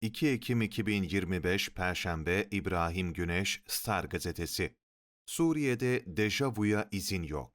2 Ekim 2025 Perşembe İbrahim Güneş Star Gazetesi Suriye'de dejavuya izin yok.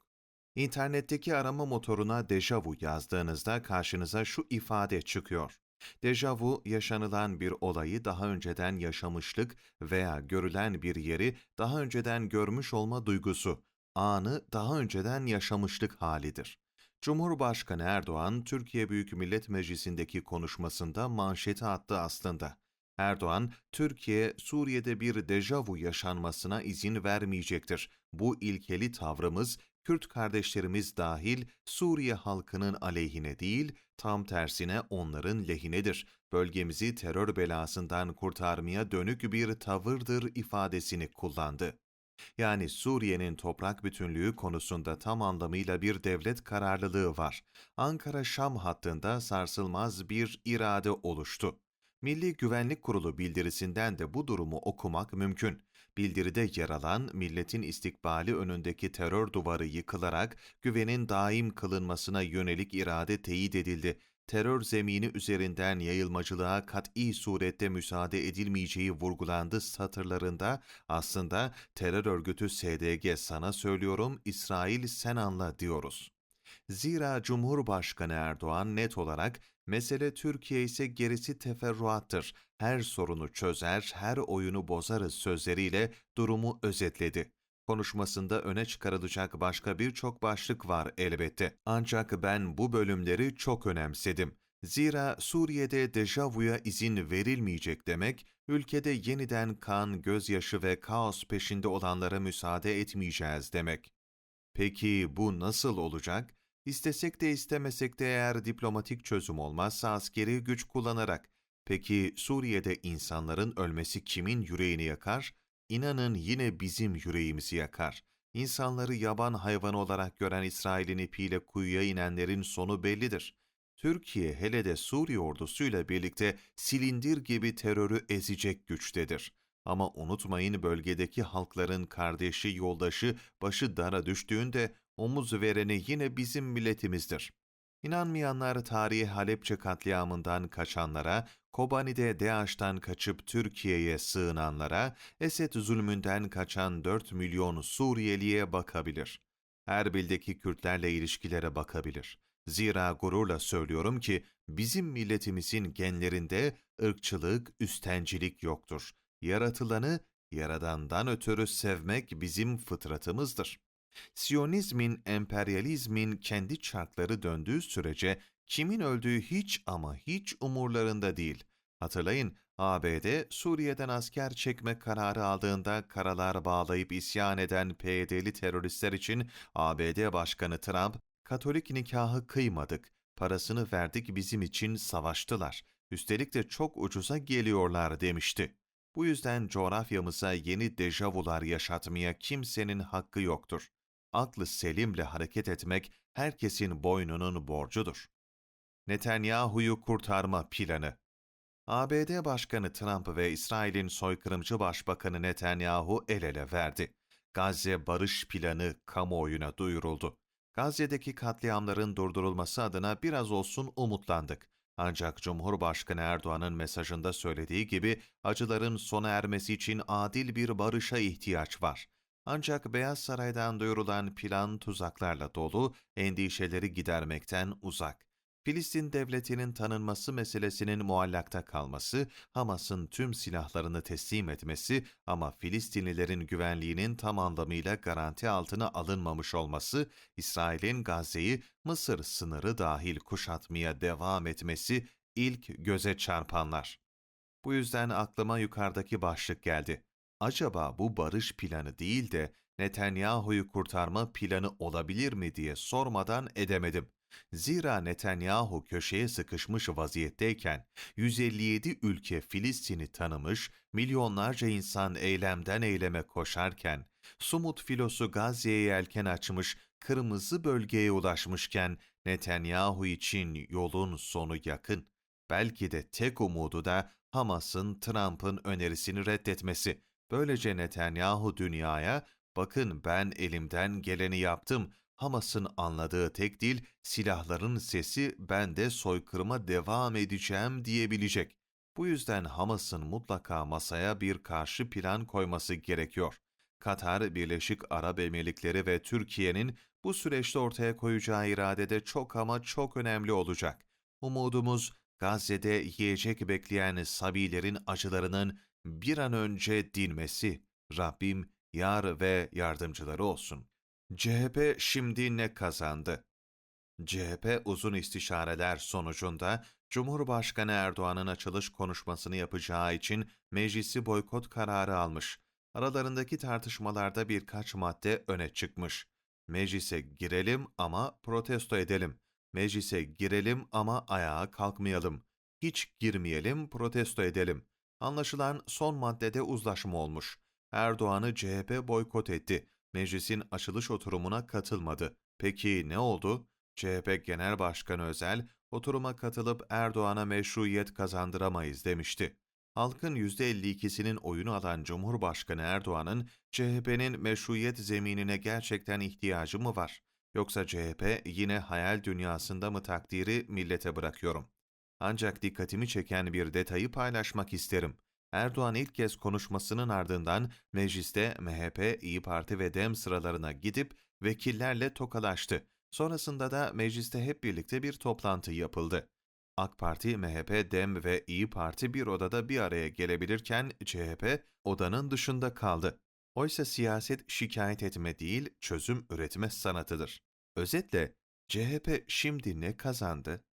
İnternetteki arama motoruna dejavu yazdığınızda karşınıza şu ifade çıkıyor. Dejavu, yaşanılan bir olayı daha önceden yaşamışlık veya görülen bir yeri daha önceden görmüş olma duygusu, anı daha önceden yaşamışlık halidir. Cumhurbaşkanı Erdoğan, Türkiye Büyük Millet Meclisi'ndeki konuşmasında manşeti attı aslında. Erdoğan, Türkiye, Suriye'de bir dejavu yaşanmasına izin vermeyecektir. Bu ilkeli tavrımız, Kürt kardeşlerimiz dahil Suriye halkının aleyhine değil, tam tersine onların lehinedir. Bölgemizi terör belasından kurtarmaya dönük bir tavırdır ifadesini kullandı. Yani Suriye'nin toprak bütünlüğü konusunda tam anlamıyla bir devlet kararlılığı var. Ankara-Şam hattında sarsılmaz bir irade oluştu. Milli Güvenlik Kurulu bildirisinden de bu durumu okumak mümkün. Bildiride yer alan milletin istikbali önündeki terör duvarı yıkılarak güvenin daim kılınmasına yönelik irade teyit edildi terör zemini üzerinden yayılmacılığa kat'i surette müsaade edilmeyeceği vurgulandı satırlarında aslında terör örgütü SDG sana söylüyorum İsrail sen anla diyoruz. Zira Cumhurbaşkanı Erdoğan net olarak mesele Türkiye ise gerisi teferruattır. Her sorunu çözer, her oyunu bozarız sözleriyle durumu özetledi. Konuşmasında öne çıkarılacak başka birçok başlık var elbette. Ancak ben bu bölümleri çok önemsedim. Zira Suriye'de dejavuya izin verilmeyecek demek, ülkede yeniden kan, gözyaşı ve kaos peşinde olanlara müsaade etmeyeceğiz demek. Peki bu nasıl olacak? İstesek de istemesek de eğer diplomatik çözüm olmazsa askeri güç kullanarak. Peki Suriye'de insanların ölmesi kimin yüreğini yakar? İnanın yine bizim yüreğimizi yakar. İnsanları yaban hayvanı olarak gören İsrail'in ipiyle kuyuya inenlerin sonu bellidir. Türkiye hele de Suriye ordusuyla birlikte silindir gibi terörü ezecek güçtedir. Ama unutmayın bölgedeki halkların kardeşi, yoldaşı, başı dara düştüğünde omuz vereni yine bizim milletimizdir. İnanmayanlar tarihi Halepçe katliamından kaçanlara, Kobani'de DAEŞ'ten kaçıp Türkiye'ye sığınanlara, Esed zulmünden kaçan 4 milyon Suriyeliye bakabilir. Erbil'deki Kürtlerle ilişkilere bakabilir. Zira gururla söylüyorum ki bizim milletimizin genlerinde ırkçılık, üstencilik yoktur. Yaratılanı yaradandan ötürü sevmek bizim fıtratımızdır. Siyonizmin, emperyalizmin kendi çarkları döndüğü sürece kimin öldüğü hiç ama hiç umurlarında değil. Hatırlayın, ABD Suriye'den asker çekme kararı aldığında karalar bağlayıp isyan eden PYD'li teröristler için ABD Başkanı Trump, Katolik nikahı kıymadık, parasını verdik bizim için savaştılar. Üstelik de çok ucuza geliyorlar demişti. Bu yüzden coğrafyamıza yeni dejavular yaşatmaya kimsenin hakkı yoktur aklı selimle hareket etmek herkesin boynunun borcudur. Netanyahu'yu kurtarma planı ABD Başkanı Trump ve İsrail'in soykırımcı başbakanı Netanyahu el ele verdi. Gazze barış planı kamuoyuna duyuruldu. Gazze'deki katliamların durdurulması adına biraz olsun umutlandık. Ancak Cumhurbaşkanı Erdoğan'ın mesajında söylediği gibi acıların sona ermesi için adil bir barışa ihtiyaç var. Ancak Beyaz Saray'dan duyurulan plan tuzaklarla dolu, endişeleri gidermekten uzak. Filistin devletinin tanınması meselesinin muallakta kalması, Hamas'ın tüm silahlarını teslim etmesi ama Filistinlilerin güvenliğinin tam anlamıyla garanti altına alınmamış olması, İsrail'in Gazze'yi Mısır sınırı dahil kuşatmaya devam etmesi ilk göze çarpanlar. Bu yüzden aklıma yukarıdaki başlık geldi acaba bu barış planı değil de Netanyahu'yu kurtarma planı olabilir mi diye sormadan edemedim. Zira Netanyahu köşeye sıkışmış vaziyetteyken 157 ülke Filistin'i tanımış, milyonlarca insan eylemden eyleme koşarken, Sumut filosu Gazze'ye yelken açmış, kırmızı bölgeye ulaşmışken Netanyahu için yolun sonu yakın. Belki de tek umudu da Hamas'ın Trump'ın önerisini reddetmesi. Böylece Netanyahu dünyaya, bakın ben elimden geleni yaptım, Hamas'ın anladığı tek dil, silahların sesi ben de soykırıma devam edeceğim diyebilecek. Bu yüzden Hamas'ın mutlaka masaya bir karşı plan koyması gerekiyor. Katar, Birleşik Arap Emirlikleri ve Türkiye'nin bu süreçte ortaya koyacağı irade de çok ama çok önemli olacak. Umudumuz Gazze'de yiyecek bekleyen Sabilerin acılarının bir an önce dinmesi. Rabbim yar ve yardımcıları olsun. CHP şimdi ne kazandı? CHP uzun istişareler sonucunda Cumhurbaşkanı Erdoğan'ın açılış konuşmasını yapacağı için meclisi boykot kararı almış. Aralarındaki tartışmalarda birkaç madde öne çıkmış. Meclise girelim ama protesto edelim. Meclise girelim ama ayağa kalkmayalım. Hiç girmeyelim, protesto edelim. Anlaşılan son maddede uzlaşma olmuş. Erdoğan'ı CHP boykot etti. Meclisin açılış oturumuna katılmadı. Peki ne oldu? CHP Genel Başkanı Özel, oturuma katılıp Erdoğan'a meşruiyet kazandıramayız demişti. Halkın %52'sinin oyunu alan Cumhurbaşkanı Erdoğan'ın CHP'nin meşruiyet zeminine gerçekten ihtiyacı mı var? Yoksa CHP yine hayal dünyasında mı takdiri millete bırakıyorum? Ancak dikkatimi çeken bir detayı paylaşmak isterim. Erdoğan ilk kez konuşmasının ardından mecliste MHP, İyi Parti ve DEM sıralarına gidip vekillerle tokalaştı. Sonrasında da mecliste hep birlikte bir toplantı yapıldı. AK Parti, MHP, DEM ve İyi Parti bir odada bir araya gelebilirken CHP odanın dışında kaldı. Oysa siyaset şikayet etme değil, çözüm üretme sanatıdır. Özetle CHP şimdi ne kazandı?